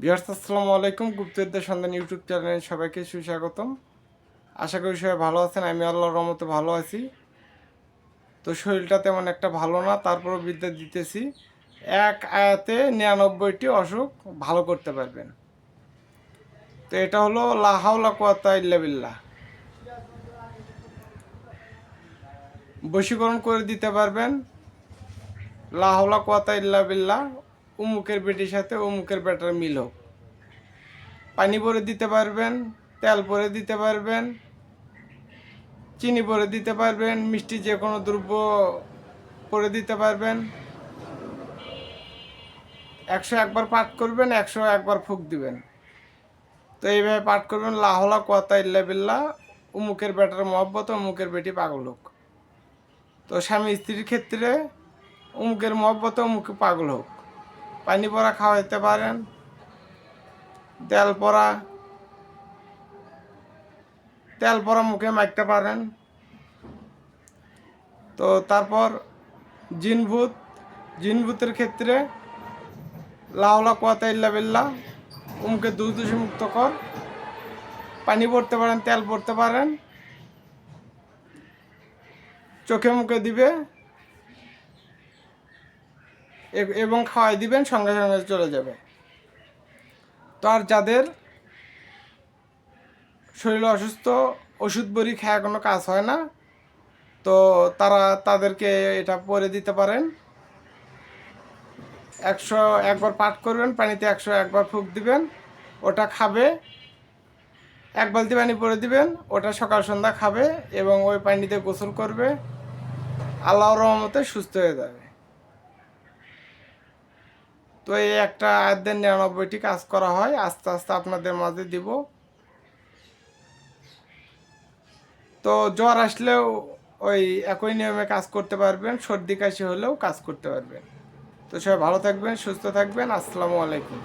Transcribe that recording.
বিহার্স আসসালামু আলাইকুম। গুপ্তবিদ্যা সন্ধান ইউটিউব চ্যানেলে সবাইকে সুস্বাগতম। আশা করি সবাই ভালো আছেন, আমি আল্লাহর রহমতে ভালো আছি। তো শরীরটা তেমন একটা ভালো না, তারপরও বিদ্যা দিতেছি। এক আয়াতে নিরানব্বইটি অসুখ ভালো করতে পারবেন। তো এটা হলো লাহাউলা কোয়াতা ইল্লা বিল্লাহ। বশীকরণ করে দিতে পারবেন। লাহাউলা কোয়াতা ইল্লা উমুকের বেটির সাথে অমুকের বেটার মিল হোক। পানি ভরে দিতে পারবেন, তেল ভরে দিতে পারবেন, চিনি ভরে দিতে পারবেন, মিষ্টি যে কোনো দ্রব্য করে দিতে পারবেন। একশো একবার পাঠ করবেন, একশো একবার ফুক দিবেন। তো এইভাবে পাঠ করবেন লাহলা কোয়াতা ইল্লা বিল্লাহ। উমুকের বেটার মহব্বত অমুকের বেটি পাগল হোক। তো স্বামী স্ত্রীর ক্ষেত্রে উমুকের মহব্বত, উমুকে পাগল হোক। পানি পরা খাওয়াইতে পারেন, তেল পরা তেল পরা মুখে মাখতে পারেন। তো তারপর জিনভূত, জিনভূতের ক্ষেত্রে লাউলা কোয়াতা ইল্লা বিল্লা, উমকে দুধ দূষি মুক্ত কর। পানি পড়তে পারেন, তেল পড়তে পারেন। চোখে মুখে দিবে। এবং খাওয়াই দিবেন, সঙ্গে সঙ্গে চলে যাবে। তো আর যাদের শরীর অসুস্থ, ওষুধ বড়ি খায় কোনো কাজ হয় না, তো তারা তাদেরকে এটা পরে দিতে পারেন। একশো একবার পাঠ করবেন, পানিতে একশো একবার ফুক দিবেন, ওটা খাবে, এক বালতি পানি পরে দিবেন, ওটা সকাল সন্ধ্যা খাবে এবং ওই পানিতে গোসল করবে। আল্লাহর রহমতে সুস্থ হয়ে যাবে। তো এই একটা আয়াতের নিরানব্বইটি কাজ করা হয়, আস্তে আস্তে আপনাদের মাঝে দিব। তো জ্বর আসলেও ওই একই নিয়মে কাজ করতে পারবেন, সর্দি কাশি হলেও কাজ করতে পারবেন। তো সবাই ভালো থাকবেন, সুস্থ থাকবেন, আসসালামু আলাইকুম।